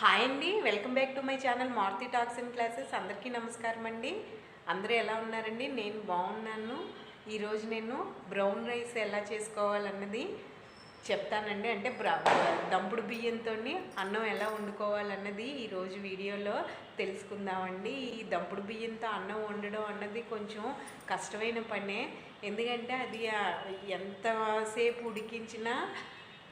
Hi అండి welcome back to my channel Maruti talks and classes. అందరికీ నమస్కారం అండి. అందరూ ఎలా ఉన్నారండి? నేను బాగున్నాను. ఈరోజు నేను బ్రౌన్ రైస్ ఎలా చేసుకోవాలన్నది చెప్తానండి. అంటే దంపుడు బియ్యంతో అన్నం ఎలా వండుకోవాలన్నది ఈరోజు వీడియోలో తెలుసుకుందామండి. ఈ దంపుడు బియ్యంతో అన్నం వండడం అన్నది కొంచెం కష్టమైన పనే. ఎందుకంటే అది ఎంతసేపు ఉడికించినా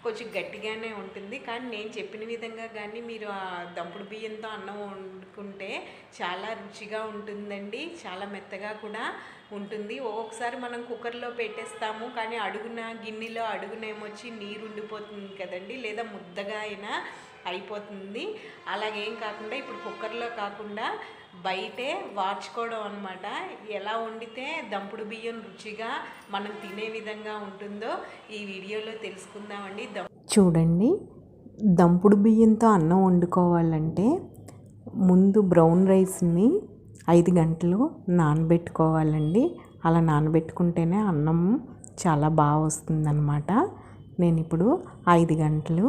కొంచెం గట్టిగానే ఉంటుంది. కానీ నేను చెప్పిన విధంగా కానీ మీరు ఆ దంపుడు బియ్యంతో అన్నం వండుకుంటే చాలా రుచిగా ఉంటుందండి. చాలా మెత్తగా కూడా ఉంటుంది. ఒక్కొక్కసారి మనం కుక్కర్లో పెట్టేస్తాము. కానీ అడుగున గిన్నెలో అడుగునేమొచ్చి నీరు ఉండిపోతుంది కదండి. లేదా ముద్దగా అయినా అయిపోతుంది. అలాగేం కాకుండా ఇప్పుడు కుక్కర్లో కాకుండా బయటే వార్చుకోవడం అనమాట ఎలా వండితే దంపుడు బియ్యం రుచిగా మనం తినే విధంగా ఉంటుందో ఈ వీడియోలో తెలుసుకుందామండి. దం చూడండి దంపుడు బియ్యంతో అన్నం వండుకోవాలంటే ముందు బ్రౌన్ రైస్ని ఐదు గంటలు నానబెట్టుకోవాలండి. అలా నానబెట్టుకుంటేనే అన్నం చాలా బాగా వస్తుందన్నమాట. నేను ఇప్పుడు ఐదు గంటలు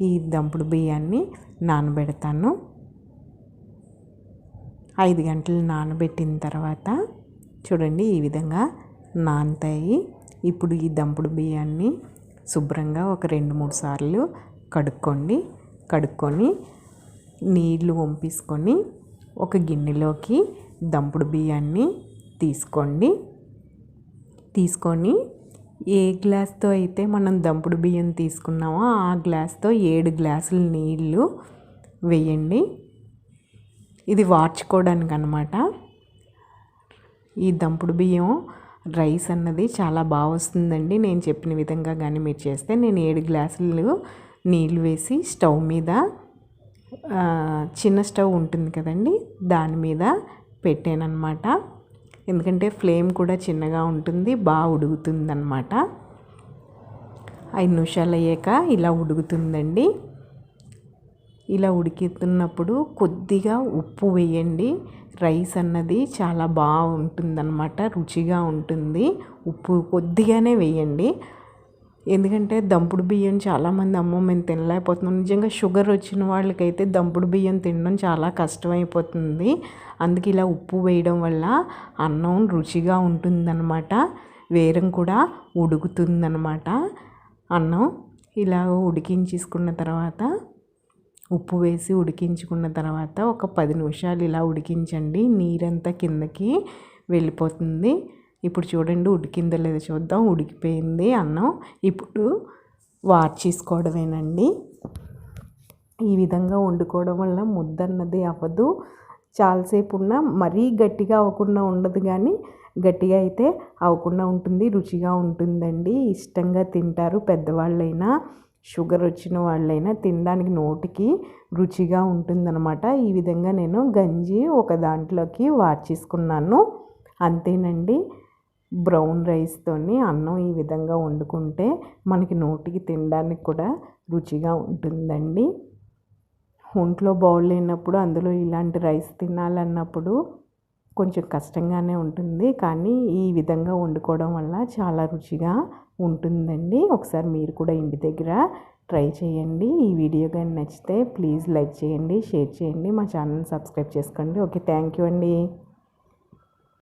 ఈ దంపుడు బియ్యాన్ని నానబెడతాను. ఐదు గంటలు నానబెట్టిన తర్వాత చూడండి ఈ విధంగా నానతాయి. ఇప్పుడు ఈ దంపుడు బియ్యాన్ని శుభ్రంగా ఒక రెండు మూడు సార్లు కడుక్కోండి. కడుక్కొని నీళ్ళు వంపేసుకొని ఒక గిన్నెలోకి దంపుడు బియ్యాన్ని తీసుకోండి. తీసుకొని ఏ గ్లాస్తో అయితే మనం దంపుడు బియ్యం తీసుకున్నామో ఆ గ్లాస్తో ఏడు గ్లాసులు నీళ్ళు వేయండి. ఇది వార్చుకోవడానికి అనమాట ఈ దంపుడు బియ్యం రైస్ అన్నది చాలా బాగా వస్తుందండి. నేను చెప్పిన విధంగా కానీ మీరు చేస్తే నేను ఏడు గ్లాసులు నీళ్ళు వేసి స్టవ్ మీద చిన్న స్టవ్ ఉంటుంది కదండి దాని మీద పెట్టానమాట ఎందుకంటే ఫ్లేమ్ కూడా చిన్నగా ఉంటుంది బాగా ఉడుగుతుంది అనమాట ఐదు నిమిషాలు అయ్యాక ఇలా ఉడుకుతుందండి. ఇలా ఉడికితున్నప్పుడు కొద్దిగా ఉప్పు వేయండి. రైస్ అన్నది చాలా బాగుంటుందన్నమాట రుచిగా ఉంటుంది. ఉప్పు కొద్దిగానే వేయండి. ఎందుకంటే దంపుడు బియ్యం చాలామంది అమ్మో మేము తినలేకపోతున్నాం. నిజంగా షుగర్ వచ్చిన వాళ్ళకైతే దంపుడు బియ్యం తినడం చాలా కష్టమైపోతుంది. అందుకే ఇలా ఉప్పు వేయడం వల్ల అన్నం రుచిగా ఉంటుందన్నమాట. వేరం కూడా ఉడుకుతుందన్నమాట. అన్నం ఇలా ఉడికించేసుకున్న తర్వాత ఉప్పు వేసి ఉడికించుకున్న తర్వాత ఒక పది నిమిషాలు ఇలా ఉడికించండి. నీరంతా కిందకి వెళ్ళిపోతుంది. ఇప్పుడు చూడండి ఉడికిందో లేదో చూద్దాం ఉడికిపోయింది అన్నం. ఇప్పుడు వార్చేసుకోవడమేనండి ఈ విధంగా వండుకోవడం వల్ల ముద్ద అన్నది అవ్వదు. చాలాసేపు ఉన్నా మరీ గట్టిగా అవ్వకుండా ఉండదు కానీ గట్టిగా అయితే అవ్వకుండా ఉంటుంది రుచిగా ఉంటుందండి. ఇష్టంగా తింటారు పెద్దవాళ్ళైనా షుగర్ వచ్చిన వాళ్ళైనా తినడానికి నోటికి రుచిగా ఉంటుందన్నమాట. ఈ విధంగా నేను గంజి ఒక దాంట్లోకి వార్చేసుకున్నాను అంతేనండి. బ్రౌన్ రైస్తోని అన్నం ఈ విధంగా వండుకుంటే మనకి నోటికి తినడానికి కూడా రుచిగా ఉంటుందండి. ఒంట్లో బాగోలేనప్పుడు అందులో ఇలాంటి రైస్ తినాలన్నప్పుడు కొంచెం కష్టంగానే ఉంటుంది. కానీ ఈ విధంగా వండుకోవడం వల్ల చాలా రుచిగా ఉంటుందండి. ఒకసారి మీరు కూడా ఇంటి దగ్గర ట్రై చేయండి. ఈ వీడియో కానీ నచ్చితే ప్లీజ్ లైక్ చేయండి షేర్ చేయండి. మా ఛానల్ సబ్స్క్రైబ్ చేసుకోండి. ఓకే థ్యాంక్ యూ అండి.